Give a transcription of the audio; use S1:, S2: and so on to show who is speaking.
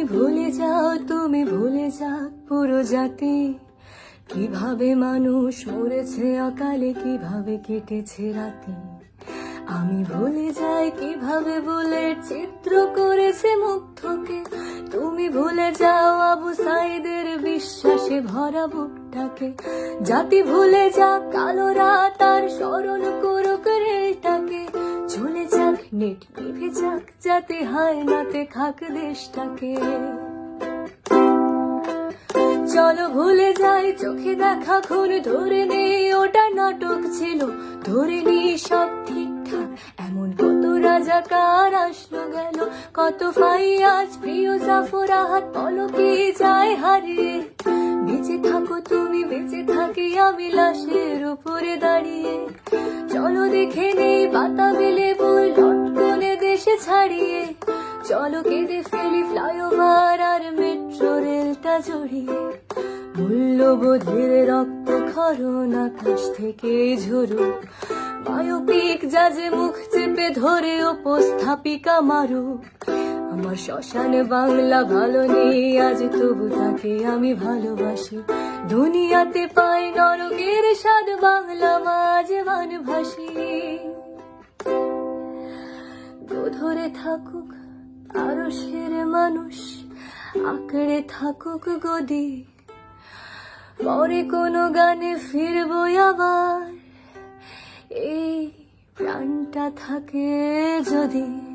S1: তুমি ভুলে যাও, তুমি ভুলে যাও পুরো জাতি। কীভাবে মানুষ মরেছে অকালে, কীভাবে কেটেছে রাতে। আমি ভুলে যাই কীভাবে বলে চিত্র করেছে মুগ্ধকে। তুমি ভুলে যাও আবু সাইদের বিশ্বাসে ভরা বুকটাকে। জাতি ভুলে যা কালো নেট নিভে যাক, যাতে হায় নাতে খাক দেশটাকে। চলো ভুলে যাই, চোখে দেখা খুন ধরে নেই, ওটা নাটক ছিল। ধরে নি সব ঠিকঠাক, এমন কত রাজাকার আসলো গেল, কত ফাইয়াজ প্রিয় জাফর আহাত পলকে যায় হারিয়ে। বেঁচে থাকো তুমি, বেঁচে থাকি আমি লাশের উপরে দাঁড়িয়ে। চলো দেখে নেই পাতা বেলে ছাড়িয়ে। চলো কেঁদে ফেলি ফ্লাইওভার আর মেট্রো রেলটা জড়িয়ে। মূল্যবোধের রক্ত খরণ আকাশ থেকে ঝরুক। বায়োপিক যাজে মুখ চেপে ধরে উপস্থাপিকা মারুক। আমার শ্মশান বাংলা ভালো নেই, আজ তবু তাকে আমি ভালোবাসি। দুনিয়াতে পাই নরকের স্বাদ, বাংলা মাঝে ভাসি থাকুক আরও সের মানুষ, আঁকড়ে থাকুক গদি। পরে কোনো গানে ফিরবো আবার, এই প্রাণটা থাকে যদি।